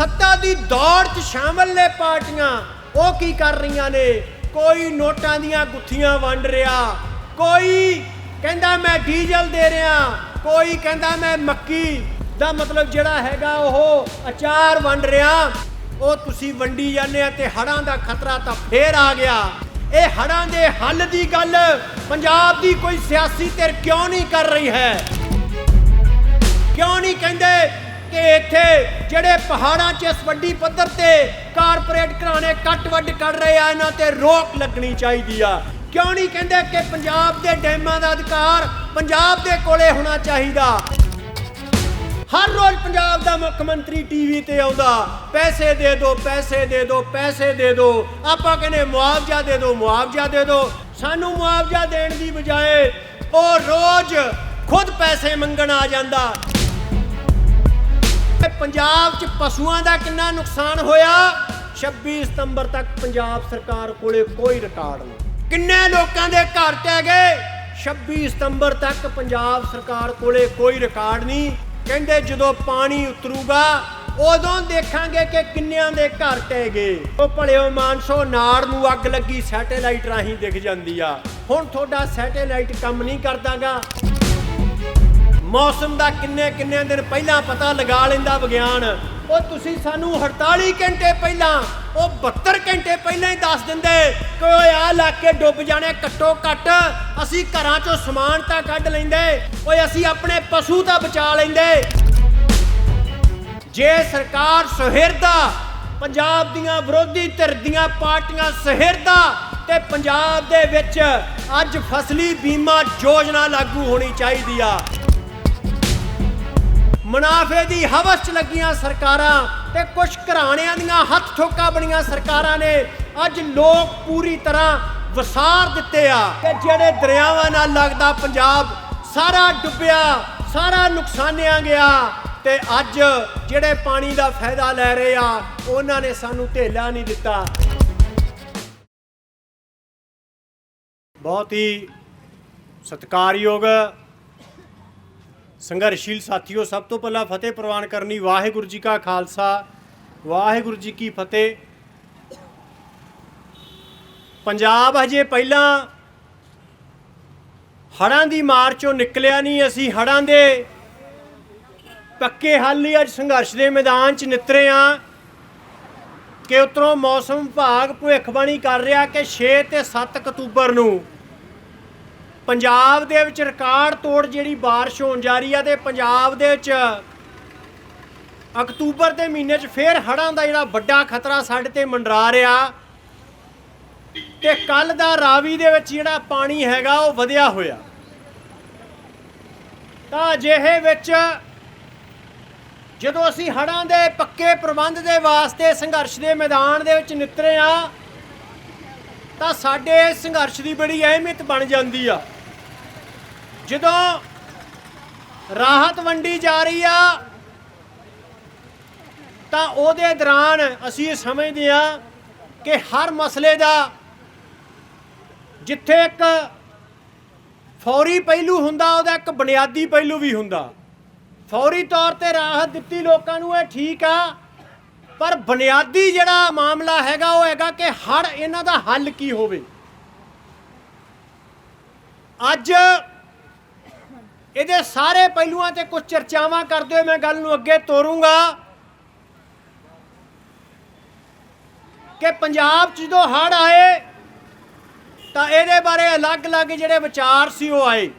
ਸੱਤਾ ਦੀ ਦੌੜ 'ਚ ਸ਼ਾਮਲ ਨੇ ਪਾਰਟੀਆਂ। ਉਹ ਕੀ ਕਰ ਰਹੀਆਂ ਨੇ? ਕੋਈ ਨੋਟਾਂ ਦੀਆਂ ਗੁੱਥੀਆਂ ਵੰਡ ਰਿਹਾ। ਕੋਈ ਕਹਿੰਦਾ ਮੈਂ ਡੀਜ਼ਲ ਦੇ ਰਿਹਾ। ਕੋਈ ਕਹਿੰਦਾ ਮੈਂ ਮੱਕੀ ਦਾ ਮਤਲਬ ਜਿਹੜਾ ਹੈਗਾ ਉਹ ਅਚਾਰ ਵੰਡ ਰਿਹਾ। ਉਹ ਤੁਸੀਂ ਵੰਡੀ ਜਾਂਦੇ ਆ ਤੇ ਹੜਾਂ ਦਾ ਖਤਰਾ ਤਾਂ ਫੇਰ ਆ ਗਿਆ। ਇਹ ਹੜਾਂ ਦੇ ਹੱਲ ਦੀ ਗੱਲ ਪੰਜਾਬ ਦੀ ਕੋਈ ਸਿਆਸੀ ਧਿਰ ਕਿਉਂ ਨਹੀਂ ਕਰ ਰਹੀ ਹੈ? ਕਿਉਂ ਨਹੀਂ ਕਹਿੰਦੇ ਕਿ ਇੱਥੇ ਜਿਹੜੇ ਪਹਾੜਾਂ 'ਚ ਇਸ ਵੱਡੀ ਪੱਧਰ ਤੇ ਕਾਰਪੋਰੇਟ ਘਰਾਣੇ ਕੱਟ ਵੱਢ ਕਰ ਰਹੇ ਆ, ਇਹਨਾਂ ਤੇ ਰੋਕ ਲੱਗਣੀ ਚਾਹੀਦੀ ਆ। ਕਿਉਂ ਨਹੀਂ ਕਹਿੰਦੇ ਕਿ ਪੰਜਾਬ ਦੇ ਡੈਮਾਂ ਦਾ ਅਧਿਕਾਰ ਪੰਜਾਬ ਦੇ ਕੋਲੇ ਹੋਣਾ ਚਾਹੀਦਾ? ਹਰ ਰੋਜ਼ ਪੰਜਾਬ ਦਾ ਮੁੱਖ ਮੰਤਰੀ ਟੀਵੀ ਤੇ ਆਉਂਦਾ, ਪੈਸੇ ਦੇ ਦਿਓ ਪੈਸੇ ਦੇ ਦਿਓ ਪੈਸੇ ਦੇ ਦਿਓ ਆਪਾਂ ਕਹਿੰਦੇ ਮੁਆਵਜ਼ਾ ਦੇ ਦਿਓ ਮੁਆਵਜ਼ਾ ਦੇ ਦਿਓ ਸਾਨੂੰ ਮੁਆਵਜ਼ਾ ਦੇਣ ਦੀ ਬਜਾਏ ਉਹ ਰੋਜ਼ ਖੁਦ ਪੈਸੇ ਮੰਗਣ ਆ ਜਾਂਦਾ। ਪੰਜਾਬ 'ਚ ਪਸ਼ੂਆਂ ਦਾ ਕਿੰਨਾ ਨੁਕਸਾਨ ਹੋਇਆ? 26 ਸਤੰਬਰ ਤੱਕ ਪੰਜਾਬ ਸਰਕਾਰ ਕੋਲੇ ਕੋਈ ਰਿਕਾਰਡ ਨਹੀਂ। ਕਿੰਨੇ ਲੋਕਾਂ ਦੇ ਘਰ ਟਹਿ ਗਏ? 26 ਸਤੰਬਰ ਤੱਕ ਪੰਜਾਬ ਸਰਕਾਰ ਕੋਲੇ ਕੋਈ ਰਿਕਾਰਡ ਨਹੀਂ। ਕਹਿੰਦੇ ਜਦੋਂ ਪਾਣੀ ਉਤਰੂਗਾ, ਉਦੋਂ ਦੇਖਾਂਗੇ ਕਿ ਕਿੰਨਿਆਂ ਦੇ ਘਰ ਟਹਿ ਗਏ। ਉਹ ਭਲਿਓ ਮਾਨਸੋ, ਨਾੜ ਨੂੰ ਅੱਗ ਲੱਗੀ, ਸੈਟੇਲਾਈਟ ਰਾਹੀਂ ਦਿਖ ਜਾਂਦੀ ਆ। ਹੁਣ ਤੁਹਾਡਾ ਸੈਟੇਲਾਈਟ ਕੰਮ ਨਹੀਂ ਕਰਦਾਗਾ। ਮੌਸਮ ਦਾ ਕਿੰਨੇ ਕਿੰਨੇ ਦਿਨ ਪਹਿਲਾਂ ਪਤਾ ਲਗਾ ਲੈਂਦਾ ਵਿਗਿਆਨ? ਉਹ ਤੁਸੀਂ ਸਾਨੂੰ 48 ਘੰਟੇ ਪਹਿਲਾਂ, ਉਹ 72 ਘੰਟੇ ਪਹਿਲਾਂ ਹੀ ਦੱਸ ਦਿੰਦੇ। ਕਿ ਓਏ ਆ ਇਲਾਕੇ ਡੁੱਬ ਜਾਣੇ ਘੱਟੋ ਘੱਟ, ਅਸੀਂ ਘਰਾਂ ਚੋਂ ਸਮਾਨ ਤਾਂ ਕੱਢ ਲੈਂਦੇ, ਓਏ ਅਸੀਂ ਆਪਣੇ ਪਸ਼ੂ ਤਾਂ ਬਚਾ ਲੈਂਦੇ। ਜੇ ਸਰਕਾਰ ਸੁਹਿਰਦਾ, ਪੰਜਾਬ ਦੀਆਂ ਵਿਰੋਧੀ ਧਿਰ ਦੀਆਂ ਪਾਰਟੀਆਂ ਸਹਿਰਦਾ, ਤੇ ਪੰਜਾਬ ਦੇ ਵਿੱਚ ਅੱਜ ਫਸਲੀ ਬੀਮਾ ਯੋਜਨਾ ਲਾਗੂ ਹੋਣੀ ਚਾਹੀਦੀ ਆ। ਮੁਨਾਫੇ ਦੀ ਹਵਸ ਚ ਲੱਗੀਆਂ ਸਰਕਾਰਾਂ ਤੇ ਕੁਝ ਘਰਾਣਿਆਂ ਦੀਆਂ ਹੱਥ ਠੋਕਾ ਬਣੀਆਂ ਸਰਕਾਰਾਂ ਨੇ, ਅੱਜ ਲੋਕ ਪੂਰੀ ਤਰ੍ਹਾਂ ਵਸਾਰ ਦਿੱਤੇ ਆ ਕਿ ਜਿਹੜੇ ਦਰਿਆਵਾਂ ਨਾਲ ਲੱਗਦਾ ਪੰਜਾਬ ਸਾਰਾ ਡੁੱਬਿਆ, ਸਾਰਾ ਨੁਕਸਾਨਿਆ ਗਿਆ ਤੇ ਅੱਜ ਜਿਹੜੇ ਪਾਣੀ ਦਾ ਫਾਇਦਾ ਲੈ ਰਹੇ ਆ, ਉਹਨਾਂ ਨੇ ਸਾਨੂੰ ਢੇਲਾ ਨਹੀਂ ਦਿੱਤਾ। ਬਹੁਤ ਹੀ ਸਤਿਕਾਰਯੋਗ ਸੰਘਰਸ਼ੀਲ ਸਾਥੀਓ, ਸਭ ਤੋਂ ਪਹਿਲਾਂ ਫਤਿਹ ਪ੍ਰਵਾਨ ਕਰਨੀ ਵਾਹਿਗੁਰੂ ਜੀ ਕਾ ਖਾਲਸਾ। ਵਾਹਿਗੁਰੂ ਜੀ ਕੀ ਫਤਿਹ। ਪੰਜਾਬ ਹਜੇ ਪਹਿਲਾਂ ਹੜਾਂ ਦੀ ਮਾਰ ਚੋਂ ਨਿਕਲਿਆ ਨਹੀਂ, ਅਸੀਂ ਹੜਾਂ ਦੇ ਪੱਕੇ ਹੱਲ ਲਈ ਅੱਜ ਸੰਘਰਸ਼ ਦੇ ਮੈਦਾਨ 'ਚ ਨਿਤਰੇ ਆ। ਕਿ ਉਤਰੋਂ ਮੌਸਮ ਵਿਭਾਗ ਭਵਿੱਖਬਾਣੀ ਕਰ ਰਿਹਾ ਕਿ 6 ਤੇ 7 ਅਕਤੂਬਰ ਨੂੰ ਪੰਜਾਬ ਦੇ ਵਿੱਚ ਰਿਕਾਰਡ ਤੋੜ ਜਿਹੜੀ بارش ਹੋਣ ਜਾ ਰਹੀ ਆ ਤੇ ਪੰਜਾਬ ਦੇ ਵਿੱਚ ਅਕਤੂਬਰ ਦੇ ਮਹੀਨੇ 'ਚ ਫੇਰ ਹੜ੍ਹਾਂ ਦਾ ਜਿਹੜਾ ਵੱਡਾ ਖਤਰਾ ਸਾਡੇ ਤੇ ਮੰਡਰਾ ਰਿਹਾ ਤੇ ਕੱਲ ਦਾ ਰਾਵੀ ਦੇ ਵਿੱਚ ਜਿਹੜਾ ਪਾਣੀ ਹੈਗਾ ਉਹ ਵਧਿਆ ਹੋਇਆ ਤਾਂ ਅਜਿਹੇ ਵਿੱਚ ਜਦੋਂ ਅਸੀਂ ਹੜ੍ਹਾਂ ਦੇ ਪੱਕੇ ਪ੍ਰਬੰਧ ਦੇ ਵਾਸਤੇ ਸੰਘਰਸ਼ ਦੇ ਮੈਦਾਨ ਦੇ ਵਿੱਚ ਨਿਤਰੇ ਆ ਤਾਂ ਸਾਡੇ ਸੰਘਰਸ਼ ਦੀ ਬੜੀ ਅਹਿਮੀਅਤ ਬਣ ਜਾਂਦੀ ਆ। ਜਦੋਂ ਰਾਹਤ ਵੰਡੀ ਜਾ ਰਹੀ ਆ, ਤਾਂ ਉਹਦੇ ਦੌਰਾਨ ਅਸੀਂ ਇਹ ਸਮਝਦੇ ਆ ਕਿ ਹਰ ਮਸਲੇ ਦਾ ਜਿੱਥੇ ਇੱਕ ਫੌਰੀ ਪਹਿਲੂ ਹੁੰਦਾ, ਉਹਦਾ ਇੱਕ ਬੁਨਿਆਦੀ ਪਹਿਲੂ ਵੀ ਹੁੰਦਾ। ਫੌਰੀ ਤੌਰ ਤੇ ਰਾਹਤ ਦਿੱਤੀ ਲੋਕਾਂ ਨੂੰ, ਇਹ ਠੀਕ ਆ ਪਰ ਬੁਨਿਆਦੀ ਜਿਹੜਾ ਮਾਮਲਾ ਹੈਗਾ ਉਹ ਹੈਗਾ ਕਿ ਹੜ ਇਹਨਾਂ ਦਾ ਹੱਲ ਕੀ ਹੋਵੇ। ਅੱਜ ਇਹਦੇ ਸਾਰੇ ਪਹਿਲੂਆਂ ਤੇ ਕੁਝ ਚਰਚਾਵਾਂ ਕਰਦੇ ਹੋਏ ਮੈਂ ਗੱਲ ਨੂੰ ਅੱਗੇ ਤੋਰੂੰਗਾ ਕਿ ਪੰਜਾਬ 'ਚ ਜਦੋਂ ਹੜ ਆਏ ਤਾਂ ਇਹਦੇ ਬਾਰੇ ਅਲੱਗ-ਅਲੱਗ ਜਿਹੜੇ ਵਿਚਾਰ ਸੀ ਉਹ ਆਏ।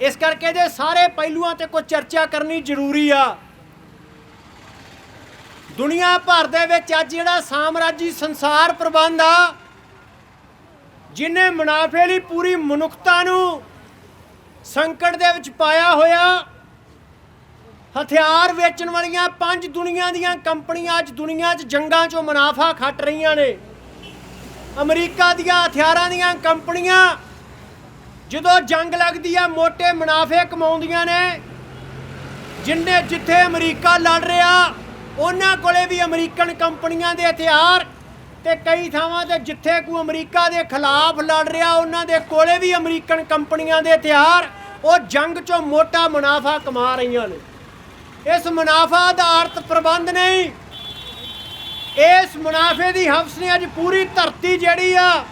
ਇਸ ਕਰਕੇ ਇਹਦੇ ਸਾਰੇ ਪਹਿਲੂਆਂ ਤੇ ਕੋਈ ਚਰਚਾ ਕਰਨੀ ਜ਼ਰੂਰੀ ਆ। ਦੁਨੀਆ ਭਰ ਦੇ ਵਿੱਚ ਅੱਜ ਜਿਹੜਾ ਸਾਮਰਾਜੀ ਸੰਸਾਰ ਪ੍ਰਬੰਧ ਆ, ਜਿਨੇ ਮੁਨਾਫੇ ਲਈ ਪੂਰੀ ਮਨੁੱਖਤਾ ਨੂੰ ਸੰਕਟ ਦੇ ਵਿੱਚ ਪਾਇਆ ਹੋਇਆ, ਹਥਿਆਰ ਵੇਚਣ ਵਾਲੀਆਂ ਪੰਜ ਦੁਨੀਆ ਦੀਆਂ ਕੰਪਨੀਆਂ ਅੱਜ ਦੁਨੀਆ 'ਚ ਜੰਗਾਂ 'ਚੋਂ ਮੁਨਾਫਾ ਖੱਟ ਰਹੀਆਂ ਨੇ। ਅਮਰੀਕਾ ਦੀਆਂ ਹਥਿਆਰਾਂ ਦੀਆਂ ਕੰਪਨੀਆਂ ਜਦੋਂ ਜੰਗ ਲੱਗਦੀ ਆ ਮੋٹے ਮੁਨਾਫੇ ਕਮਾਉਂਦੀਆਂ ਨੇ, ਜਿੰਨੇ ਜਿੱਥੇ ਅਮਰੀਕਾ ਲੜ ਰਿਹਾ ਉਹਨਾਂ ਕੋਲੇ ਵੀ ਅਮਰੀਕਨ ਕੰਪਨੀਆਂ ਦੇ ਹਥਿਆਰ ਤੇ ਕਈ ਥਾਵਾਂ ਤੇ ਜਿੱਥੇ ਕੋਈ ਅਮਰੀਕਾ ਦੇ ਖਿਲਾਫ ਲੜ ਰਿਹਾ, ਉਹਨਾਂ ਦੇ ਕੋਲੇ ਵੀ ਅਮਰੀਕਨ ਕੰਪਨੀਆਂ ਦੇ ਹਥਿਆਰ। ਉਹ ਜੰਗ 'ਚੋਂ ਮੋਟਾ ਮੁਨਾਫਾ ਕਮਾ ਰਹੀਆਂ ਨੇ। ਇਸ ਮੁਨਾਫਾ ਆਧਾਰਿਤ ਪ੍ਰਬੰਧ ਨਹੀਂ। ਇਸ ਮੁਨਾਫੇ ਦੀ ਹਫ਼ਸ ਨੇ ਅੱਜ ਪੂਰੀ ਧਰਤੀ ਜਿਹੜੀ ਆ,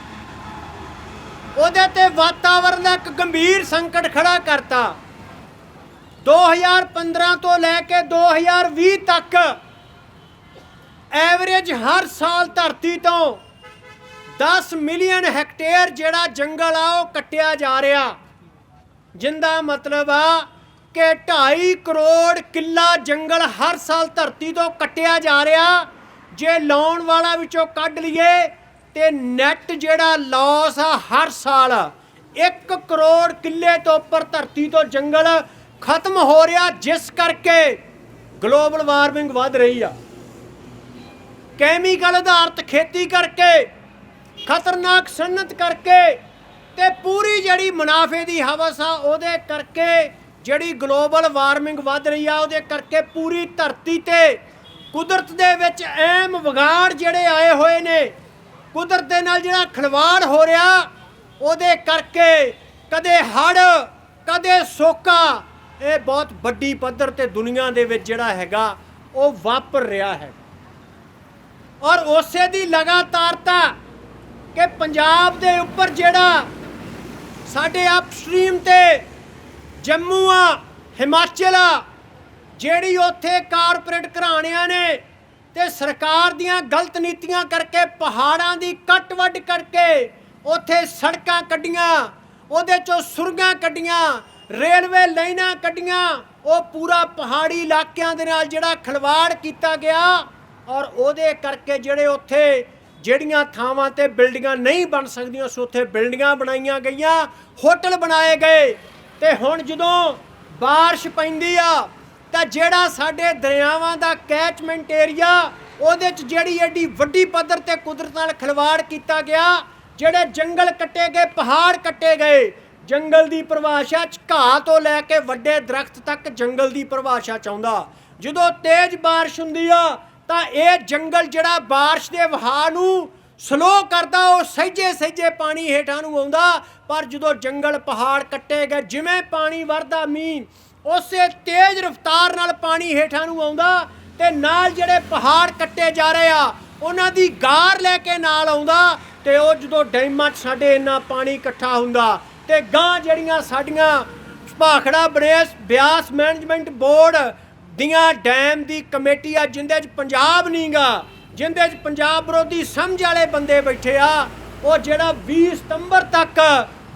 ਉਹਦੇ ਤੇ ਵਾਤਾਵਰਣ ਦਾ ਇੱਕ ਗੰਭੀਰ ਸੰਕਟ ਖੜਾ ਕਰਤਾ। 2015 ਤੋਂ ਲੈ ਕੇ 2020 ਤੱਕ ਐਵਰੇਜ ਹਰ ਸਾਲ ਧਰਤੀ ਤੋਂ 10 ਮਿਲੀਅਨ ਹੈਕਟੇਅਰ ਜਿਹੜਾ ਜੰਗਲ ਆ ਉਹ ਕੱਟਿਆ ਜਾ ਰਿਹਾ। ਜਿੰਦਾ ਮਤਲਬ ਆ ਕਿ 2.5 ਕਰੋੜ ਕਿੱਲਾ ਜੰਗਲ ਹਰ ਸਾਲ ਧਰਤੀ ਤੋਂ ਕੱਟਿਆ ਜਾ ਰਿਹਾ। ਜੇ ਲਾਉਣ ਵਾਲਾ ਵਿੱਚੋਂ ਕੱਢ ਲਈਏ ਤੇ ਨੈਟ ਜਿਹੜਾ ਲਾਸ ਆ ਹਰ ਸਾਲ 1 ਕਰੋੜ ਕਿੱਲੇ ਤੋਂ ਉੱਪਰ ਧਰਤੀ ਤੋਂ ਜੰਗਲ ਖਤਮ ਹੋ ਰਿਹਾ, ਜਿਸ ਕਰਕੇ ਗਲੋਬਲ ਵਾਰਮਿੰਗ ਵੱਧ ਰਹੀ ਆ। ਕੈਮੀਕਲ ਆਧਾਰਿਤ ਖੇਤੀ ਕਰਕੇ, ਖਤਰਨਾਕ ਸਨਅਤ ਕਰਕੇ ਤੇ ਪੂਰੀ ਜਿਹੜੀ ਮੁਨਾਫੇ ਦੀ ਹਵਸ ਆ ਉਹਦੇ ਕਰਕੇ ਜਿਹੜੀ ਗਲੋਬਲ ਵਾਰਮਿੰਗ ਵੱਧ ਰਹੀ ਆ, ਉਹਦੇ ਕਰਕੇ ਪੂਰੀ ਧਰਤੀ ਤੇ ਕੁਦਰਤ ਦੇ ਵਿੱਚ ਅਹਿਮ ਵਿਗਾੜ ਜਿਹੜੇ ਆਏ ਹੋਏ ਨੇ, ਕੁਦਰਤ ਦੇ ਨਾਲ ਜਿਹੜਾ ਖਿਲਵਾੜ ਹੋ ਰਿਹਾ, ਉਹਦੇ ਕਰਕੇ ਕਦੇ ਹੜ ਕਦੇ ਸੋਕਾ, ਇਹ ਬਹੁਤ ਵੱਡੀ ਪੱਧਰ ਤੇ ਦੁਨੀਆ ਦੇ ਵਿੱਚ ਜਿਹੜਾ ਹੈਗਾ, ਉਹ ਵਾਪਰ ਰਿਹਾ ਹੈ। ਔਰ ਉਸੇ ਦੀ ਲਗਾਤਾਰਤਾ ਕਿ ਪੰਜਾਬ ਦੇ ਉੱਪਰ ਜਿਹੜਾ ਸਾਡੇ ਅਪਸਟ੍ਰੀਮ ਤੇ ਜੰਮੂ ਆ ਹਿਮਾਚਲ ਆ ਜਿਹੜੀ ਉੱਥੇ ਕਾਰਪੋਰੇਟ ਘਰਾਣਿਆਂ ਨੇ ਤੇ ਸਰਕਾਰ ਦੀਆਂ ਗਲਤ ਨੀਤੀਆਂ ਕਰਕੇ ਪਹਾੜਾਂ ਦੀ ਕੱਟ ਵੱਢ ਕਰਕੇ ਉੱਥੇ ਸੜਕਾਂ ਕੱਢੀਆਂ, ਉਹਦੇ ਚੋਂ ਸੁਰਗਾਂ ਕੱਢੀਆਂ, ਰੇਲਵੇ ਲਾਈਨਾਂ ਕੱਢੀਆਂ, ਉਹ ਪੂਰਾ ਪਹਾੜੀ ਇਲਾਕਿਆਂ ਦੇ ਨਾਲ ਜਿਹੜਾ ਖਿਲਵਾੜ ਕੀਤਾ ਗਿਆ ਔਰ ਉਹਦੇ ਕਰਕੇ ਜਿਹੜੇ ਉੱਥੇ ਜਿਹੜੀਆਂ ਥਾਵਾਂ ਤੇ ਬਿਲਡਿੰਗਾਂ ਨਹੀਂ ਬਣ ਸਕਦੀਆਂ ਸੋ ਉੱਥੇ ਬਿਲਡਿੰਗਾਂ ਬਣਾਈਆਂ ਗਈਆਂ ਹੋਟਲ ਬਣਾਏ ਗਏ ਤੇ ਹੁਣ ਜਦੋਂ بارش ਪੈਂਦੀ ਆ ਤਾਂ ਜਿਹੜਾ ਸਾਡੇ ਦਰਿਆਵਾਂ ਦਾ ਕੈਚਮੈਂਟ ਏਰੀਆ ਉਹਦੇ ਚ ਜਿਹੜੀ ਐਡੀ ਵੱਡੀ ਪੱਧਰ ਤੇ ਕੁਦਰਤ ਨਾਲ ਖਿਲਵਾੜ ਕੀਤਾ ਗਿਆ ਜਿਹੜੇ ਜੰਗਲ ਕੱਟੇ ਗਏ ਪਹਾੜ ਕੱਟੇ ਗਏ ਜੰਗਲ ਦੀ ਪਰਿਭਾਸ਼ਾ ਚ ਘਾਹ ਤੋਂ ਲੈ ਕੇ ਵੱਡੇ ਦਰਖਤ ਤੱਕ ਜੰਗਲ ਦੀ ਪਰਿਭਾਸ਼ਾ ਚਾਹੁੰਦਾ ਜਦੋਂ ਤੇਜ਼ بارش ਹੁੰਦੀ ਆ ਤਾਂ ਇਹ ਜੰਗਲ ਜਿਹੜਾ بارش ਦੇ ਵਹਾਅ ਨੂੰ ਸਲੋ ਕਰਦਾ ਉਹ ਸਹਿਜੇ ਸਹਿਜੇ ਪਾਣੀ ਹੇਠਾਂ ਨੂੰ ਆਉਂਦਾ ਪਰ ਜਦੋਂ ਜੰਗਲ ਪਹਾੜ ਕੱਟੇ ਗਏ ਜਿਵੇਂ ਪਾਣੀ ਵਰਦਾ ਮੀਂਹ ਉਸੇ ਤੇਜ਼ ਰਫ਼ਤਾਰ ਨਾਲ ਪਾਣੀ ਹੇਠਾਂ ਨੂੰ ਆਉਂਦਾ ਤੇ ਨਾਲ ਜਿਹੜੇ ਪਹਾੜ ਕੱਟੇ ਜਾ ਰਹੇ ਆ ਉਹਨਾਂ ਦੀ ਗਾਰ ਲੈ ਕੇ ਨਾਲ ਆਉਂਦਾ ਤੇ ਉਹ ਜਦੋਂ ਡੈਮਾਂ 'ਚ ਸਾਡੇ ਇੰਨਾ ਪਾਣੀ ਇਕੱਠਾ ਹੁੰਦਾ ਤੇ ਗਾਂ ਜਿਹੜੀਆਂ ਸਾਡੀਆਂ ਭਾਖੜਾ ਬਰੇਸ ਬਿਆਸ ਮੈਨੇਜਮੈਂਟ ਬੋਰਡ ਦੀਆਂ ਡੈਮ ਦੀ ਕਮੇਟੀ ਆ, ਜਿੰਦੇ 'ਚ ਪੰਜਾਬ ਨਹੀਂਗਾ ਜਿੰਦੇ 'ਚ ਪੰਜਾਬ ਵਿਰੋਧੀ ਸਮਝ ਵਾਲੇ ਬੰਦੇ ਬੈਠੇ ਆ, ਉਹ ਜਿਹੜਾ 20 ਸਤੰਬਰ ਤੱਕ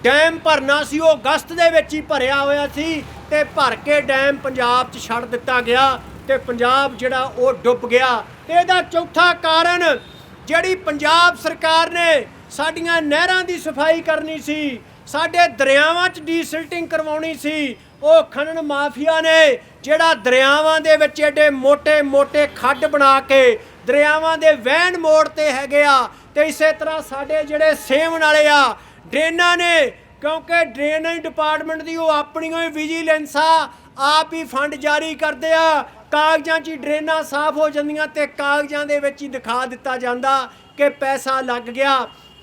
ਡੈਮ ਭਰਨਾ ਸੀ, ਉਹ ਅਗਸਤ ਦੇ ਵਿੱਚ ਹੀ ਭਰਿਆ ਹੋਇਆ ਸੀ ਤੇ ਭਰ ਕੇ ਡੈਮ ਪੰਜਾਬ 'ਚ ਛੱਡ ਦਿੱਤਾ ਗਿਆ ਤੇ ਪੰਜਾਬ ਜਿਹੜਾ ਉਹ ਡੁੱਬ ਗਿਆ। ਤੇ ਇਹਦਾ ਚੌਥਾ ਕਾਰਨ ਜਿਹੜੀ ਪੰਜਾਬ ਸਰਕਾਰ ਨੇ ਸਾਡੀਆਂ ਨਹਿਰਾਂ ਦੀ ਸਫ਼ਾਈ ਕਰਨੀ ਸੀ, ਸਾਡੇ ਦਰਿਆਵਾਂ 'ਚ ਡੀਸਿਲਟਿੰਗ ਕਰਵਾਉਣੀ ਸੀ, ਉਹ ਖਣਨ ਮਾਫੀਆ ਨੇ ਜਿਹੜਾ ਦਰਿਆਵਾਂ ਦੇ ਵਿੱਚ ਐਡੇ ਮੋਟੇ ਮੋਟੇ ਖੱਡ ਬਣਾ ਕੇ ਦਰਿਆਵਾਂ ਦੇ ਵਹਿਣ ਮੋੜ ਤੇ ਹੈਗੇ ਆ, ਤੇ ਇਸੇ ਤਰ੍ਹਾਂ ਸਾਡੇ ਜਿਹੜੇ ਸੇਵਣ ਵਾਲੇ ਆ, ਡਰੇਨਾਂ ਨੇ, ਕਿਉਂਕਿ ਡਰੇਨੇਜ ਡਿਪਾਰਟਮੈਂਟ ਦੀ ਉਹ ਆਪਣੀਆਂ ਹੀ ਵਿਜੀਲੈਂਸ ਆ ਆਪ ਹੀ ਫੰਡ ਜਾਰੀ ਕਰਦੇ ਆ, ਕਾਗਜ਼ਾਂ 'ਚ ਡਰੇਨਾਂ ਸਾਫ਼ ਹੋ ਜਾਂਦੀਆਂ ਤੇ ਕਾਗਜ਼ਾਂ ਦੇ ਵਿੱਚ ਹੀ ਦਿਖਾ ਦਿੱਤਾ ਜਾਂਦਾ ਕਿ ਪੈਸਾ ਲੱਗ ਗਿਆ।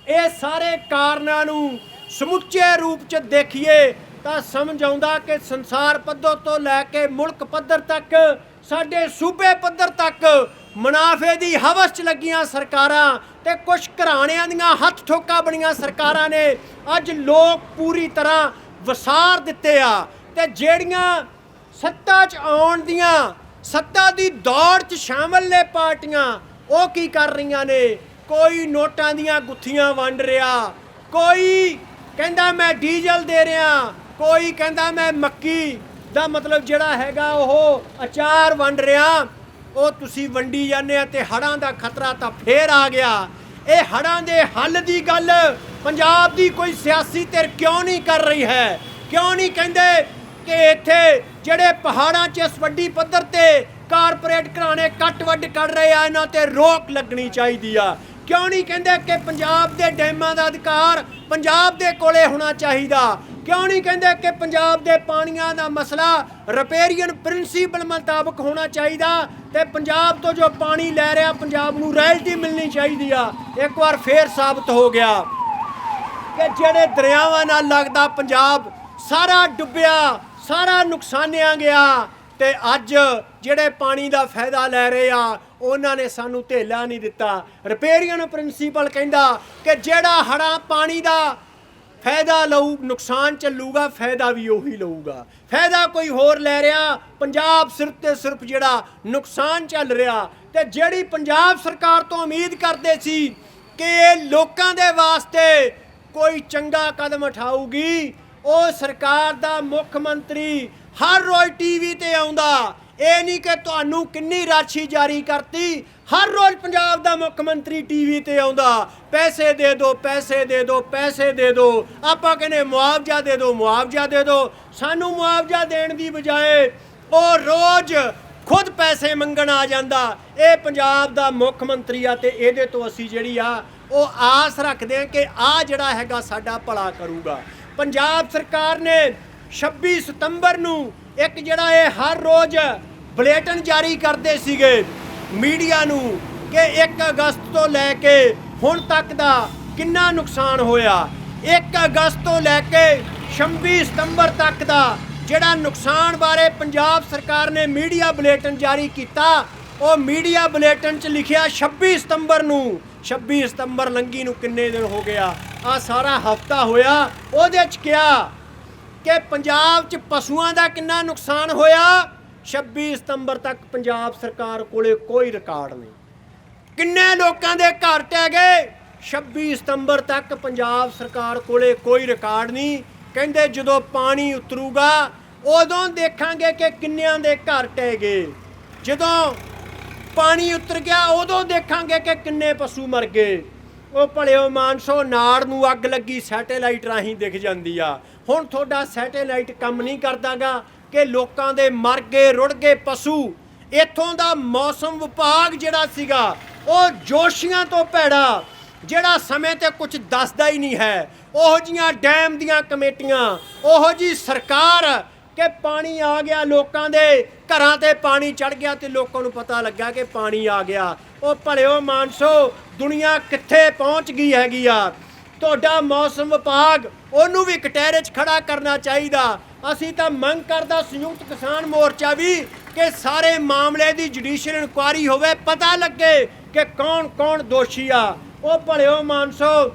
ਇਹ ਸਾਰੇ ਕਾਰਨਾਂ ਨੂੰ ਸਮੁੱਚੇ ਰੂਪ 'ਚ ਦੇਖੀਏ ਤਾਂ ਸਮਝ ਆਉਂਦਾ ਕਿ ਸੰਸਾਰ ਪੱਧਰ ਤੋਂ ਲੈ ਕੇ ਮੁਲਕ ਪੱਧਰ ਤੱਕ, ਸਾਡੇ ਸੂਬੇ ਪੱਧਰ ਤੱਕ ਮੁਨਾਫੇ ਦੀ ਹਵਸ 'ਚ ਲੱਗੀਆਂ ਸਰਕਾਰਾਂ ਤੇ ਕੁਝ ਘਰਾਣਿਆਂ ਦੀਆਂ ਹੱਥ ਠੋਕਾ ਬਣੀਆਂ ਸਰਕਾਰਾਂ ਨੇ, ਅੱਜ ਲੋਕ ਪੂਰੀ ਤਰ੍ਹਾਂ ਵਸਾਰ ਦਿੱਤੇ ਆ ਤੇ ਜਿਹੜੀਆਂ ਸੱਤਾ 'ਚ ਆਉਣ ਦੀਆਂ, ਸੱਤਾ ਦੀ ਦੌੜ 'ਚ ਸ਼ਾਮਲ ਨੇ ਪਾਰਟੀਆਂ, ਉਹ ਕੀ ਕਰ ਰਹੀਆਂ ਨੇ? ਕੋਈ ਨੋਟਾਂ ਦੀਆਂ ਗੁੱਥੀਆਂ ਵੰਡ ਰਿਹਾ, ਕੋਈ ਕਹਿੰਦਾ ਮੈਂ ਡੀਜ਼ਲ ਦੇ ਰਿਹਾ ਕੋਈ ਕਹਿੰਦਾ ਮੈਂ ਮੱਕੀ ਦਾ ਮਤਲਬ ਜਿਹੜਾ ਹੈਗਾ ਉਹ ਅਚਾਰ ਵੰਡ ਰਿਹਾ, ਉਹ ਤੁਸੀਂ ਵੰਡੀ ਜਾਂਦੇ ਆ ਤੇ ਹੜਾਂ ਦਾ ਖਤਰਾ ਤਾਂ ਫੇਰ ਆ ਗਿਆ। ਇਹ ਹੜਾਂ ਦੇ ਹੱਲ ਦੀ ਗੱਲ ਪੰਜਾਬ ਦੀ ਕੋਈ ਸਿਆਸੀ ਧਿਰ ਕਿਉਂ ਨਹੀਂ ਕਰ ਰਹੀ ਹੈ? ਕਿਉਂ ਨਹੀਂ ਕਹਿੰਦੇ ਕਿ ਇੱਥੇ ਜਿਹੜੇ ਪਹਾੜਾਂ 'ਚ ਇਸ ਵੱਡੀ ਪੱਧਰ ਤੇ ਕਾਰਪੋਰੇਟ ਘਰਾਣੇ ਕੱਟ ਵੱਢ ਕੱਢ ਰਹੇ ਆ, ਇਹਨਾਂ ਤੇ ਰੋਕ ਲੱਗਣੀ ਚਾਹੀਦੀ ਆ। ਕਿਉਂ ਨਹੀਂ ਕਹਿੰਦੇ ਕਿ ਪੰਜਾਬ ਦੇ ਡੈਮਾਂ ਦਾ ਅਧਿਕਾਰ ਪੰਜਾਬ ਦੇ ਕੋਲੇ ਹੋਣਾ ਚਾਹੀਦਾ? ਕਿਉਂ ਨਹੀਂ ਕਹਿੰਦੇ ਕਿ ਪੰਜਾਬ ਦੇ ਪਾਣੀਆਂ ਦਾ ਮਸਲਾ ਰਿਪੇਰੀਅਨ ਪ੍ਰਿੰਸੀਪਲ ਮੁਤਾਬਕ ਹੋਣਾ ਚਾਹੀਦਾ ਤੇ ਪੰਜਾਬ ਤੋਂ ਜੋ ਪਾਣੀ ਲੈ ਰਿਹਾ, ਪੰਜਾਬ ਨੂੰ ਰਾਇਲਟੀ ਮਿਲਣੀ ਚਾਹੀਦੀ ਆ। ਇੱਕ ਵਾਰ ਫੇਰ ਸਾਬਤ ਹੋ ਗਿਆ ਕਿ ਜਿਹੜੇ ਦਰਿਆਵਾਂ ਨਾਲ ਲੱਗਦਾ ਪੰਜਾਬ ਸਾਰਾ ਡੁੱਬਿਆ, ਸਾਰਾ ਨੁਕਸਾਨਿਆ ਗਿਆ ਤੇ ਅੱਜ ਜਿਹੜੇ ਪਾਣੀ ਦਾ ਫਾਇਦਾ ਲੈ ਰਹੇ ਆ, ਉਹਨਾਂ ਨੇ ਸਾਨੂੰ ਧੇਲਾ ਨਹੀਂ ਦਿੱਤਾ। ਰਿਪੇਰੀਅਨ ਪ੍ਰਿੰਸੀਪਲ ਕਹਿੰਦਾ ਕਿ ਜਿਹੜਾ ਹੜਾ ਪਾਣੀ ਦਾ ਫਾਇਦਾ ਲਊ, ਨੁਕਸਾਨ ਚੱਲੂਗਾ, ਫਾਇਦਾ ਵੀ ਉਹੀ ਲਊਗਾ। ਫਾਇਦਾ ਕੋਈ ਹੋਰ ਲੈ ਰਿਹਾ, ਪੰਜਾਬ ਸਿਰਫ ਤੇ ਸਿਰਫ ਜਿਹੜਾ ਨੁਕਸਾਨ ਚੱਲ ਰਿਹਾ ਤੇ ਜਿਹੜੀ ਪੰਜਾਬ ਸਰਕਾਰ ਤੋਂ ਉਮੀਦ ਕਰਦੇ ਸੀ ਕਿ ਇਹ ਲੋਕਾਂ ਦੇ ਵਾਸਤੇ ਕੋਈ ਚੰਗਾ ਕਦਮ ਉਠਾਊਗੀ, ਉਹ ਸਰਕਾਰ ਦਾ ਮੁੱਖ ਮੰਤਰੀ ਹਰ ਰੋਜ਼ ਟੀਵੀ ਤੇ ਆਉਂਦਾ, ਇਹ ਨਹੀਂ ਕਿ ਤੁਹਾਨੂੰ ਕਿੰਨੀ ਰਾਸ਼ੀ ਜਾਰੀ ਕਰਤੀ ਹਰ ਰੋਜ਼ ਪੰਜਾਬ ਦਾ ਮੁੱਖ ਮੰਤਰੀ ਟੀਵੀ ਤੇ ਆਉਂਦਾ। ਪੈਸੇ ਦੇ ਦਿਓ ਪੈਸੇ ਦੇ ਦਿਓ ਪੈਸੇ ਦੇ ਦਿਓ ਆਪਾਂ ਕਹਿੰਦੇ ਮੁਆਵਜ਼ਾ ਦੇ ਦਿਓ ਮੁਆਵਜ਼ਾ ਦੇ ਦਿਓ ਸਾਨੂੰ ਮੁਆਵਜ਼ਾ ਦੇਣ ਦੀ ਬਜਾਏ ਉਹ ਰੋਜ਼ ਖੁਦ ਪੈਸੇ ਮੰਗਣ ਆ ਜਾਂਦਾ। ਇਹ ਪੰਜਾਬ ਦਾ ਮੁੱਖ ਮੰਤਰੀ ਆ ਤੇ ਇਹਦੇ ਤੋਂ ਅਸੀਂ ਜਿਹੜੀ ਆ, ਉਹ ਆਸ ਰੱਖਦੇ ਆ ਕਿ ਆ ਜਿਹੜਾ ਹੈਗਾ ਸਾਡਾ ਭਲਾ ਕਰੂਗਾ। ਪੰਜਾਬ ਸਰਕਾਰ ਨੇ 26 ਸਤੰਬਰ ਨੂੰ ਇੱਕ ਜਿਹੜਾ ਇਹ ਹਰ ਰੋਜ਼ ਬੁਲੇਟਿਨ ਜਾਰੀ ਕਰਦੇ ਸੀਗੇ। ਮੀਡੀਆ ਨੂੰ ਕਿ 1 ਅਗਸਤ ਤੋਂ ਲੈ ਕੇ ਹੁਣ ਤੱਕ ਦਾ ਕਿੰਨਾ ਨੁਕਸਾਨ ਹੋਇਆ। 1 ਅਗਸਤ ਤੋਂ ਲੈ ਕੇ 26 ਸਤੰਬਰ ਤੱਕ ਦਾ ਜਿਹੜਾ ਨੁਕਸਾਨ ਬਾਰੇ ਪੰਜਾਬ ਸਰਕਾਰ ਨੇ ਮੀਡੀਆ ਬੁਲੇਟਿਨ ਜਾਰੀ ਕੀਤਾ, ਉਹ ਮੀਡੀਆ ਬੁਲੇਟਿਨ 'ਚ ਲਿਖਿਆ 26 ਸਤੰਬਰ ਨੂੰ। 26 ਸਤੰਬਰ ਲੰਗੀ ਨੂੰ ਕਿੰਨੇ ਦਿਨ ਹੋ ਗਿਆ? ਆ ਸਾਰਾ ਹਫਤਾ ਹੋਇਆ। ਉਹਦੇ 'ਚ ਕਿਹਾ ਕਿ ਪੰਜਾਬ 'ਚ ਪਸ਼ੂਆਂ ਦਾ ਕਿੰਨਾ ਨੁਕਸਾਨ ਹੋਇਆ 26 ਸਤੰਬਰ ਤੱਕ ਪੰਜਾਬ ਸਰਕਾਰ ਕੋਲੇ ਕੋਈ ਰਿਕਾਰਡ ਨਹੀਂ। ਕਿੰਨੇ ਲੋਕਾਂ ਦੇ ਘਰ ਟਹਿ ਗਏ? 26 ਸਤੰਬਰ ਤੱਕ ਪੰਜਾਬ ਸਰਕਾਰ ਕੋਲੇ ਕੋਈ ਰਿਕਾਰਡ ਨਹੀਂ। ਕਹਿੰਦੇ ਜਦੋਂ ਪਾਣੀ ਉਤਰੂਗਾ, ਉਦੋਂ ਦੇਖਾਂਗੇ ਕਿ ਕਿੰਨਿਆਂ ਦੇ ਘਰ ਟਹਿ ਗਏ। ਜਦੋਂ ਪਾਣੀ ਉਤਰ ਗਿਆ, ਉਦੋਂ ਦੇਖਾਂਗੇ ਕਿ ਕਿੰਨੇ ਪਸ਼ੂ ਮਰ ਗਏ। ਉਹ ਭਲਿਓ ਮਾਨਸੋ, ਨਾੜ ਨੂੰ ਅੱਗ ਲੱਗੀ, ਸੈਟੇਲਾਈਟ ਰਾਹੀਂ ਦਿਖ ਜਾਂਦੀ ਆ। ਹੁਣ ਤੁਹਾਡਾ ਸੈਟੇਲਾਈਟ ਕੰਮ ਨਹੀਂ ਕਰਦਾਗਾ। ਕਿ ਲੋਕਾਂ ਦੇ ਮਰ ਗਏ, ਰੁੜ ਗਏ ਪਸ਼ੂ। ਇੱਥੋਂ ਦਾ ਮੌਸਮ ਵਿਭਾਗ ਜਿਹੜਾ ਸੀਗਾ, ਉਹ ਜੋਸ਼ੀਆਂ ਤੋਂ ਭੈੜਾ, ਜਿਹੜਾ ਸਮੇਂ ਤੇ ਕੁਝ ਦੱਸਦਾ ਹੀ ਨਹੀਂ ਹੈ। ਉਹੋ ਜੀਆਂ ਡੈਮ ਦੀਆਂ ਕਮੇਟੀਆਂ, ਉਹੋ ਜੀ ਸਰਕਾਰ ਕਿ ਪਾਣੀ ਆ ਗਿਆ ਲੋਕਾਂ ਦੇ, ਘਰਾਂ ਤੇ ਪਾਣੀ ਚੜ ਗਿਆ ਤੇ ਲੋਕਾਂ ਨੂੰ ਪਤਾ ਲੱਗਾ ਕਿ ਪਾਣੀ ਆ ਗਿਆ। ਉਹ ਭਲਿਓ ਮਾਨਸੋ, ਦੁਨੀਆ ਕਿੱਥੇ ਪਹੁੰਚ ਗਈ ਹੈਗੀ ਆ? ਤੁਹਾਡਾ ਮੌਸਮ ਵਿਭਾਗ, ਉਹਨੂੰ ਵੀ ਕਟਹਿਰੇ 'ਚ ਖੜਾ ਕਰਨਾ ਚਾਹੀਦਾ। ਅਸੀਂ ਤਾਂ ਮੰਗ ਕਰਦਾ ਸੰਯੁਕਤ ਕਿਸਾਨ ਮੋਰਚਾ ਵੀ ਕਿ ਸਾਰੇ ਮਾਮਲੇ ਦੀ ਜੁਡੀਸ਼ੀਅਲ ਇਨਕੁਆਰੀ ਹੋਵੇ, ਪਤਾ ਲੱਗੇ ਕਿ ਕੌਣ ਕੌਣ ਦੋਸ਼ੀ ਆ। ਉਹ ਭਲਿਓ ਮਾਨਸੋ,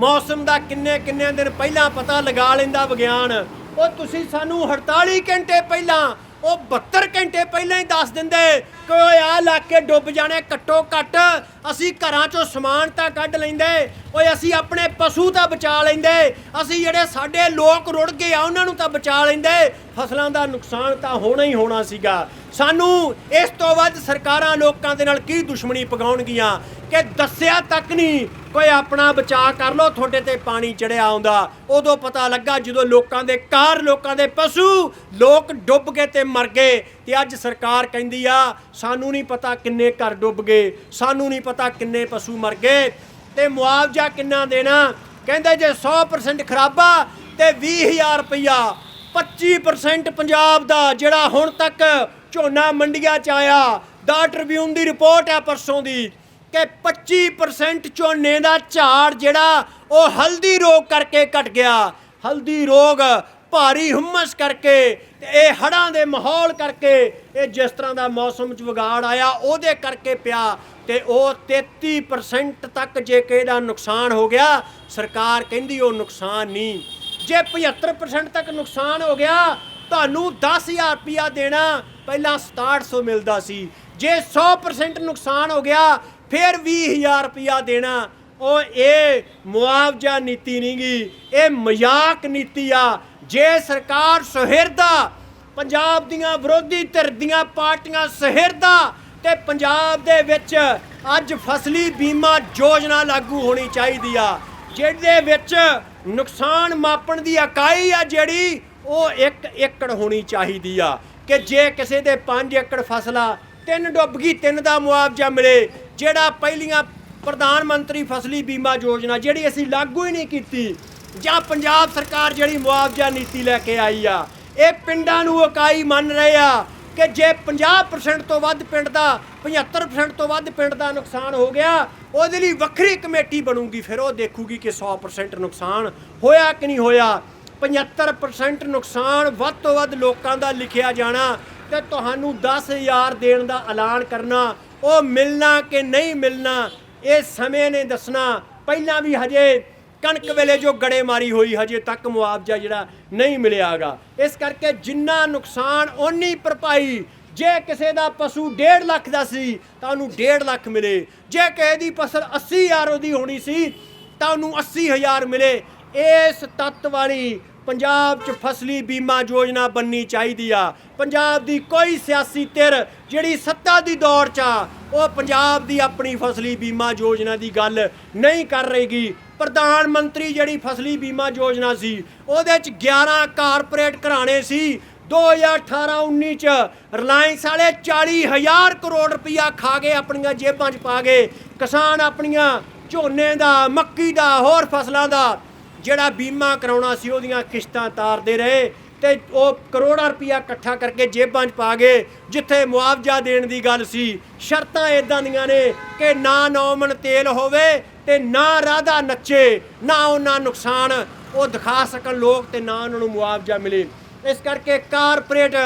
ਮੌਸਮ ਦਾ ਕਿੰਨੇ ਕਿੰਨੇ ਦਿਨ ਪਹਿਲਾਂ ਪਤਾ ਲਗਾ ਲੈਂਦਾ ਵਿਗਿਆਨ। ਉਹ ਤੁਸੀਂ ਸਾਨੂੰ 48 ਘੰਟੇ ਪਹਿਲਾਂ, ਉਹ 72 ਘੰਟੇ ਪਹਿਲਾਂ ਹੀ ਦੱਸ ਦਿੰਦੇ ਕਿ ਉਹ ਆ ਇਲਾਕੇ ਡੁੱਬ ਜਾਣੇ ਘੱਟੋ ਘੱਟ ਅਸੀਂ ਘਰਾਂ ਚੋਂ ਸਮਾਨ ਤਾਂ ਕੱਢ ਲੈਂਦੇ ਓਏ, ਅਸੀਂ ਆਪਣੇ ਪਸ਼ੂ ਤਾਂ ਬਚਾ ਲੈਂਦੇ। ਅਸੀਂ ਜਿਹੜੇ ਸਾਡੇ ਲੋਕ ਰੁੜ ਗਏ ਆ, ਉਹਨਾਂ ਨੂੰ ਤਾਂ ਬਚਾ ਲੈਂਦੇ। ਫਸਲਾਂ ਦਾ ਨੁਕਸਾਨ ਤਾਂ ਹੋਣਾ ਹੀ ਹੋਣਾ ਸੀਗਾ। ਸਾਨੂੰ ਇਸ ਤੋਂ ਵੱਧ ਸਰਕਾਰਾਂ ਲੋਕਾਂ ਦੇ ਨਾਲ ਕੀ ਦੁਸ਼ਮਣੀ ਪਗਾਉਣਗੀਆਂ ਕਿ ਦੱਸਿਆ ਤੱਕ ਨਹੀਂ, ਕੋਈ ਆਪਣਾ ਬਚਾਅ ਕਰ ਲੋ ਤੁਹਾਡੇ ਤੇ ਪਾਣੀ ਚੜਿਆ ਆਉਂਦਾ। ਉਦੋਂ ਪਤਾ ਲੱਗਾ ਜਦੋਂ ਲੋਕਾਂ ਦੇ ਕਾਰ ਲੋਕਾਂ ਦੇ ਪਸ਼ੂ, ਲੋਕ ਡੁੱਬ ਗਏ ਤੇ ਮਰ ਗਏ। ਤੇ ਅੱਜ ਸਰਕਾਰ ਕਹਿੰਦੀ ਆ, ਸਾਨੂੰ ਨਹੀਂ ਪਤਾ ਕਿੰਨੇ ਘਰ ਡੁੱਬ ਗਏ, ਸਾਨੂੰ ਨਹੀਂ ਪਤਾ ਕਿੰਨੇ ਪਸ਼ੂ ਮਰ ਗਏ। ਤੇ ਮੁਆਵਜ਼ਾ ਕਿੰਨਾ ਦੇਣਾ? ਕਹਿੰਦੇ ਜੇ 100% ਖਰਾਬਾ ਤੇ 20000 ਰੁਪਇਆ 25% ਪੰਜਾਬ ਦਾ, ਜਿਹੜਾ ਹੁਣ ਤੱਕ ਝੋਨਾ ਮੰਡੀਆਂ ਚ ਆਇਆ। ਦਾ ਟ੍ਰਿਬਿਊਨ ਦੀ ਰਿਪੋਰਟ ਹੈ ਪਰਸੋਂ ਦੀ ਕਿ 25% ਝੋਨੇ ਦਾ ਝਾੜ ਜਿਹੜਾ, ਉਹ ਹਲਦੀ ਰੋਗ ਕਰਕੇ ਘਟ ਗਿਆ। ਹਲਦੀ ਰੋਗ ਭਾਰੀ ਹੁਮਸ ਕਰਕੇ ਤੇ ਇਹ ਹੜਾਂ ਦੇ ਮਾਹੌਲ ਕਰਕੇ ਇਹ ਜਿਸ ਤਰ੍ਹਾਂ ਦਾ ਮੌਸਮ 'ਚ ਵਿਗਾੜ ਆਇਆ, ਉਹਦੇ ਕਰਕੇ ਪਿਆ ਤੇ ਉਹ 33% ਤੱਕ ਜੇ ਕਿਸੇ ਦਾ ਨੁਕਸਾਨ ਹੋ ਗਿਆ, ਸਰਕਾਰ ਕਹਿੰਦੀ ਉਹ ਨੁਕਸਾਨ ਨਹੀਂ। ਜੇ 75% ਤੱਕ ਨੁਕਸਾਨ ਹੋ ਗਿਆ, ਤੁਹਾਨੂੰ 10000 ਰੁਪਇਆ ਦੇਣਾ, ਪਹਿਲਾਂ 6700 ਮਿਲਦਾ ਸੀ। ਜੇ 100% ਨੁਕਸਾਨ ਹੋ ਗਿਆ, ਫਿਰ 20000 ਰੁਪਇਆ ਦੇਣਾ। ਉਹ ਇਹ ਮੁਆਵਜ਼ਾ ਨੀਤੀ ਨਹੀਂਗੀ ਇਹ ਮਜ਼ਾਕ ਨੀਤੀ ਆ। ਜੇ ਸਰਕਾਰ ਸੁਹਿਰਦਾ, ਪੰਜਾਬ ਦੀਆਂ ਵਿਰੋਧੀ ਧਿਰ ਦੀਆਂ ਪਾਰਟੀਆਂ ਸੁਹਿਰਦਾ, ਤੇ ਪੰਜਾਬ ਦੇ ਵਿੱਚ ਅੱਜ ਫਸਲੀ ਬੀਮਾ ਯੋਜਨਾ ਲਾਗੂ ਹੋਣੀ ਚਾਹੀਦੀ ਆ, ਜਿਹਦੇ ਵਿੱਚ ਨੁਕਸਾਨ ਮਾਪਣ ਦੀ ਇਕਾਈ ਆ ਜਿਹੜੀ, ਉਹ 1 ਏਕੜ ਹੋਣੀ ਚਾਹੀਦੀ ਆ, ਕਿ ਜੇ ਕਿਸੇ ਦੇ 5 ਏਕੜ ਫਸਲ ਆ ਤਿੰਨ ਡੁੱਬ ਗਈ, ਤਿੰਨ ਦਾ ਮੁਆਵਜ਼ਾ ਮਿਲੇ, ਜਿਹੜਾ ਪਹਿਲੀਆਂ ਪ੍ਰਧਾਨ ਮੰਤਰੀ ਫਸਲੀ ਬੀਮਾ ਯੋਜਨਾ ਜਿਹੜੀ ਅਸੀਂ ਲਾਗੂ ਹੀ ਨਹੀਂ ਕੀਤੀ ਜਾਂ ਪੰਜਾਬ ਸਰਕਾਰ ਜਿਹੜੀ ਮੁਆਵਜ਼ਾ ਨੀਤੀ ਲੈ ਕੇ ਆਈ ਆ, ਇਹ ਪਿੰਡਾਂ ਨੂੰ ਇਕਾਈ ਮੰਨ ਰਹੇ ਆ ਕਿ ਜੇ 50% ਤੋਂ ਵੱਧ ਪਿੰਡ ਦਾ 75% ਤੋਂ ਵੱਧ ਪਿੰਡ ਦਾ ਨੁਕਸਾਨ ਹੋ ਗਿਆ, ਉਹਦੇ ਲਈ ਵੱਖਰੀ ਕਮੇਟੀ ਬਣੂਗੀ, ਫਿਰ ਉਹ ਦੇਖੂਗੀ ਕਿ 100% ਨੁਕਸਾਨ ਹੋਇਆ ਕਿ ਨਹੀਂ ਹੋਇਆ। 75% ਨੁਕਸਾਨ ਵੱਧ ਤੋਂ ਵੱਧ ਲੋਕਾਂ ਦਾ ਲਿਖਿਆ ਜਾਣਾ ਤੇ ਤੁਹਾਨੂੰ 10000 ਦੇਣ ਦਾ ਐਲਾਨ ਕਰਨਾ, ਉਹ ਮਿਲਣਾ ਕਿ ਨਹੀਂ ਮਿਲਣਾ, ਇਹ ਸਮੇਂ ਨੇ ਦੱਸਣਾ। ਪਹਿਲਾਂ ਵੀ ਹਜੇ ਕਣਕ ਵੇਲੇ ਜੋ ਗੜੇ ਮਾਰੀ ਹੋਈ ਹਜੇ ਤੱਕ ਮੁਆਵਜ਼ਾ ਜਿਹੜਾ ਨਹੀਂ ਮਿਲਿਆਗਾ। ਇਸ ਕਰਕੇ ਜਿੰਨਾ ਨੁਕਸਾਨ ਓਨੀ ਭਰਪਾਈ, ਜੇ ਕਿਸੇ ਦਾ ਪਸ਼ੂ 1.5 ਲੱਖ ਦਾ ਸੀ, ਤਾਂ ਉਹਨੂੰ 1.5 ਲੱਖ ਮਿਲੇ। ਜੇ ਕਿਸੇ ਦੀ ਫਸਲ 80000 ਉਹਦੀ ਹੋਣੀ ਸੀ, ਤਾਂ ਉਹਨੂੰ 80000 ਮਿਲੇ। ਇਸ ਤੱਤ ਵਾਲੀ ਪੰਜਾਬ 'ਚ ਫਸਲੀ ਬੀਮਾ ਯੋਜਨਾ ਬੰਨੀ ਚਾਹੀਦੀ ਆ। ਪੰਜਾਬ ਦੀ ਕੋਈ ਸਿਆਸੀ ਧਿਰ ਜਿਹੜੀ ਸੱਤਾ ਦੀ ਦੌੜ 'ਚ ਆ, ਉਹ ਪੰਜਾਬ ਦੀ ਆਪਣੀ ਫਸਲੀ ਬੀਮਾ ਯੋਜਨਾ ਦੀ ਗੱਲ ਨਹੀਂ ਕਰ ਰਹੀਗੀ। ਪ੍ਰਧਾਨ ਮੰਤਰੀ ਜਿਹੜੀ ਫਸਲੀ ਬੀਮਾ ਯੋਜਨਾ ਸੀ, ਉਹਦੇ 'ਚ 11 ਕਾਰਪੋਰੇਟ ਘਰਾਣੇ ਸੀ। 2018-19 ਚ ਰਿਲਾਇੰਸ ਵਾਲੇ 40000 ਕਰੋੜ ਰੁਪਇਆ ਖਾ ਕੇ ਆਪਣੀਆਂ ਜੇਬਾਂ 'ਚ ਪਾ ਗਏ। ਕਿਸਾਨ ਆਪਣੀਆਂ ਝੋਨੇ ਦਾ, ਮੱਕੀ ਦਾ, ਹੋਰ ਫਸਲਾਂ ਦਾ ਜਿਹੜਾ ਬੀਮਾ ਕਰਾਉਣਾ ਸੀ ਉਹਦੀਆਂ ਕਿਸ਼ਤਾਂ ਤਾਰਦੇ ਰਹੇ ਤੇ ਉਹ ਕਰੋੜਾਂ ਰੁਪਇਆ ਇਕੱਠਾ ਕਰਕੇ ਜੇਬਾਂ 'ਚ ਪਾ ਗਏ, ਜਿੱਥੇ ਮੁਆਵਜ਼ਾ ਦੇਣ ਦੀ ਗੱਲ ਸੀ। ਸ਼ਰਤਾਂ ਇਦਾਂ ਦੀਆਂ ਨੇ ਕਿ ਨਾ ਨੌਮਨ ਤੇਲ ਹੋਵੇ ਤੇ ਨਾ ਰਾਧਾ ਨੱਚੇ, ਨਾ ਉਹਨਾਂ ਨੁਕਸਾਨ। ਉਹ ਦਿਖਾ ਸਕਣ ਲੋਕ ਤੇ ਨਾ ਉਹਨਾਂ ਨੂੰ ਮੁਆਵਜ਼ਾ ਮਿਲੇ। ਇਸ ਕਰਕੇ ਕਾਰਪੋਰੇਟ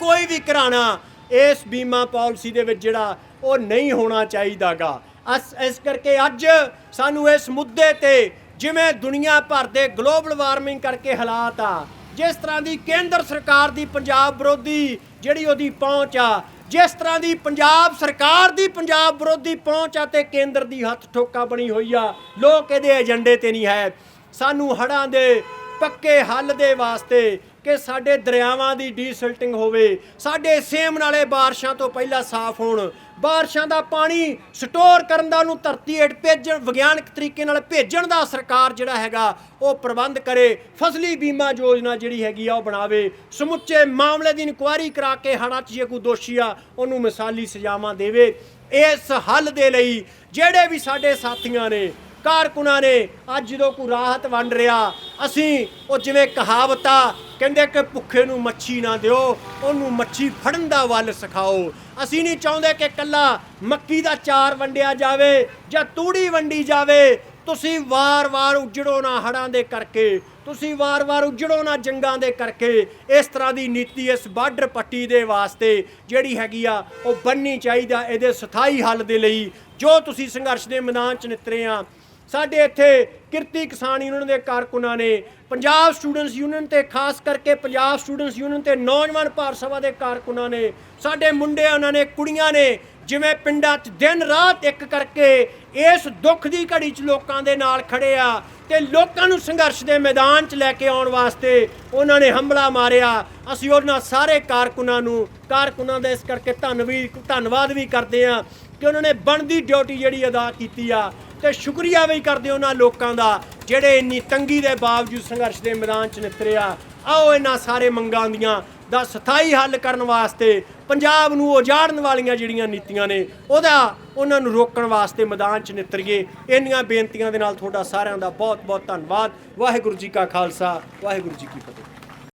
ਕੋਈ ਵੀ ਘਰਾਣਾ ਇਸ ਬੀਮਾ ਪਾਲਿਸੀ ਦੇ ਵਿੱਚ ਜਿਹੜਾ ਉਹ ਨਹੀਂ ਹੋਣਾ ਚਾਹੀਦਾਗਾ। ਅਸ, ਇਸ ਕਰਕੇ ਅੱਜ ਸਾਨੂੰ ਇਸ ਮੁੱਦੇ ਤੇ ਜਿਵੇਂ ਦੁਨੀਆ ਭਰ ਦੇ ਗਲੋਬਲ ਵਾਰਮਿੰਗ ਕਰਕੇ ਹਾਲਾਤ ਆ, ਜਿਸ ਤਰ੍ਹਾਂ ਦੀ ਕੇਂਦਰ ਸਰਕਾਰ ਦੀ ਪੰਜਾਬ ਵਿਰੋਧੀ ਜਿਹੜੀ ਉਹਦੀ ਪਹੁੰਚ ਆ, ਜਿਸ ਤਰ੍ਹਾਂ ਦੀ ਪੰਜਾਬ ਸਰਕਾਰ ਦੀ ਪੰਜਾਬ ਵਿਰੋਧੀ ਪਹੁੰਚ ਆ ਤੇ ਕੇਂਦਰ ਦੀ ਹੱਥ ਠੋਕਾ ਬਣੀ ਹੋਈ ਆ, ਲੋਕ ਇਹਦੇ ਏਜੰਡੇ ਤੇ ਨਹੀਂ ਹੈ। ਸਾਨੂੰ ਹੜਾਂ ਦੇ ਪੱਕੇ ਹੱਲ ਦੇ ਵਾਸਤੇ ਕਿ ਸਾਡੇ ਦਰਿਆਵਾਂ ਦੀ ਡੀਸਿਲਟਿੰਗ ਹੋਵੇ, ਸਾਡੇ ਸੇਮ ਨਾਲੇ ਬਾਰਿਸ਼ਾਂ ਤੋਂ ਪਹਿਲਾਂ ਸਾਫ਼ ਹੋਣ, ਬਾਰਿਸ਼ਾਂ ਦਾ ਪਾਣੀ ਸਟੋਰ ਕਰਨ ਦਾ ਉਹਨੂੰ ਧਰਤੀ ਹੇਠ ਭੇਜਣ, ਵਿਗਿਆਨਕ ਤਰੀਕੇ ਨਾਲ ਭੇਜਣ ਦਾ ਸਰਕਾਰ ਜਿਹੜਾ ਹੈਗਾ, ਉਹ ਪ੍ਰਬੰਧ ਕਰੇ, ਫਸਲੀ ਬੀਮਾ ਯੋਜਨਾ ਜਿਹੜੀ ਹੈਗੀ ਆ ਉਹ ਬਣਾਵੇ, ਸਮੁੱਚੇ ਮਾਮਲੇ ਦੀ ਇਨਕੁਆਇਰੀ ਕਰਾ ਕੇ ਹੜ੍ਹਾਂ 'ਚ ਜੇ ਕੋਈ ਦੋਸ਼ੀ ਆ, ਉਹਨੂੰ ਮਿਸਾਲੀ ਸਜ਼ਾਵਾਂ ਦੇਵੇ। ਇਸ ਹੱਲ ਦੇ ਲਈ ਜਿਹੜੇ ਵੀ ਸਾਡੇ ਸਾਥੀਆਂ ਨੇ, ਕਾਰਕੁਨਾਂ ਨੇ, ਅੱਜ ਜਦੋਂ ਕੋਈ ਰਾਹਤ ਵੰਡ ਰਿਹਾ, ਅਸੀਂ ਉਹ ਜਿਵੇਂ ਕਹਾਵਤ ਆ ਕਹਿੰਦੇ ਕਿ ਭੁੱਖੇ ਨੂੰ ਮੱਛੀ ਨਾ ਦਿਓ, ਉਹਨੂੰ ਮੱਛੀ ਫੜਨ ਦਾ ਵੱਲ ਸਿਖਾਓ। ਅਸੀਂ ਨਹੀਂ ਚਾਹੁੰਦੇ ਕਿ ਕੱਲਾ ਮੱਕੀ ਦਾ ਚਾਰ ਵੰਡਿਆ ਜਾਵੇ ਜਾਂ ਤੂੜੀ ਵੰਡੀ ਜਾਵੇ। ਤੁਸੀਂ ਵਾਰ-ਵਾਰ ਉਜੜੋ ਨਾ ਹੜਾਂ ਦੇ ਕਰਕੇ, ਤੁਸੀਂ ਵਾਰ-ਵਾਰ ਉਜੜੋ ਨਾ ਜੰਗਾਂ ਦੇ ਕਰਕੇ। ਇਸ ਤਰ੍ਹਾਂ ਦੀ ਨੀਤੀ ਇਸ ਬਾਰਡਰ ਪੱਟੀ ਦੇ ਵਾਸਤੇ ਜਿਹੜੀ ਹੈਗੀ ਆ, ਉਹ ਬੰਨੀ ਚਾਹੀਦਾ ਇਹਦੇ ਸਥਾਈ ਹੱਲ ਦੇ ਲਈ। ਜੋ ਤੁਸੀਂ ਸੰਘਰਸ਼ ਦੇ ਮੈਦਾਨ 'ਚ ਨਿਤਰੇ ਆ ਸਾਡੇ ਇੱਥੇ ਕਿਰਤੀ ਕਿਸਾਨ ਯੂਨੀਅਨ ਦੇ ਕਾਰਕੁਨਾਂ ਨੇ ਪੰਜਾਬ ਸਟੂਡੈਂਟਸ ਯੂਨੀਅਨ ਤੇ ਖਾਸ ਕਰਕੇ ਪੰਜਾਬ ਸਟੂਡੈਂਟਸ ਯੂਨੀਅਨ ਤੇ ਨੌਜਵਾਨ ਭਾਰਤ ਸਭਾ ਦੇ ਕਾਰਕੁਨਾਂ ਨੇ, ਸਾਡੇ ਮੁੰਡੇ ਉਹਨਾਂ ਨੇ, ਕੁੜੀਆਂ ਨੇ, ਜਿਵੇਂ ਪਿੰਡਾਂ 'ਚ ਦਿਨ ਰਾਤ ਇੱਕ ਕਰਕੇ ਇਸ ਦੁੱਖ ਦੀ ਘੜੀ 'ਚ ਲੋਕਾਂ ਦੇ ਨਾਲ ਖੜੇ ਆ ਤੇ ਲੋਕਾਂ ਨੂੰ ਸੰਘਰਸ਼ ਦੇ ਮੈਦਾਨ 'ਚ ਲੈ ਕੇ ਆਉਣ ਵਾਸਤੇ ਉਹਨਾਂ ਨੇ ਹਮਲਾ ਮਾਰਿਆ। ਅਸੀਂ ਉਹਨਾਂ ਸਾਰੇ ਕਾਰਕੁਨਾਂ ਨੂੰ, ਕਾਰਕੁਨਾਂ ਦਾ ਇਸ ਕਰਕੇ ਧੰਨਵੀ, ਧੰਨਵਾਦ ਵੀ ਕਰਦੇ ਆ ਕਿ ਉਹਨਾਂ ਨੇ ਬਣਦੀ ਡਿਊਟੀ ਜਿਹੜੀ ਅਦਾ ਕੀਤੀ ਆ। ਤੇ ਸ਼ੁਕਰੀਆ ਵੀ ਕਰਦੇ ਉਹਨਾਂ ਲੋਕਾਂ ਦਾ, ਜਿਹੜੇ ਇੰਨੀ ਤੰਗੀ ਦੇ ਬਾਵਜੂਦ ਸੰਘਰਸ਼ ਦੇ ਮੈਦਾਨ 'ਚ ਨਿਤਰਿਆ ਆਓ ਇਹਨਾਂ ਸਾਰੇ ਮੰਗਾਂ ਦੀਆਂ ਦਾ ਸਥਾਈ ਹੱਲ ਕਰਨ ਵਾਸਤੇ ਪੰਜਾਬ ਨੂੰ ਉਜਾੜਨ ਵਾਲੀਆਂ ਜਿਹੜੀਆਂ ਨੀਤੀਆਂ ਨੇ, ਉਹਦਾ ਉਹਨਾਂ ਨੂੰ ਰੋਕਣ ਵਾਸਤੇ ਮੈਦਾਨ 'ਚ ਨਿਤਰੀਏ। ਇੰਨੀਆਂ ਬੇਨਤੀਆਂ ਦੇ ਨਾਲ ਤੁਹਾਡਾ ਸਾਰਿਆਂ ਦਾ ਬਹੁਤ ਬਹੁਤ ਧੰਨਵਾਦ। ਵਾਹਿਗੁਰੂ ਜੀ ਕਾ ਖਾਲਸਾ, ਵਾਹਿਗੁਰੂ ਜੀ ਕੀ ਫਤਿਹ।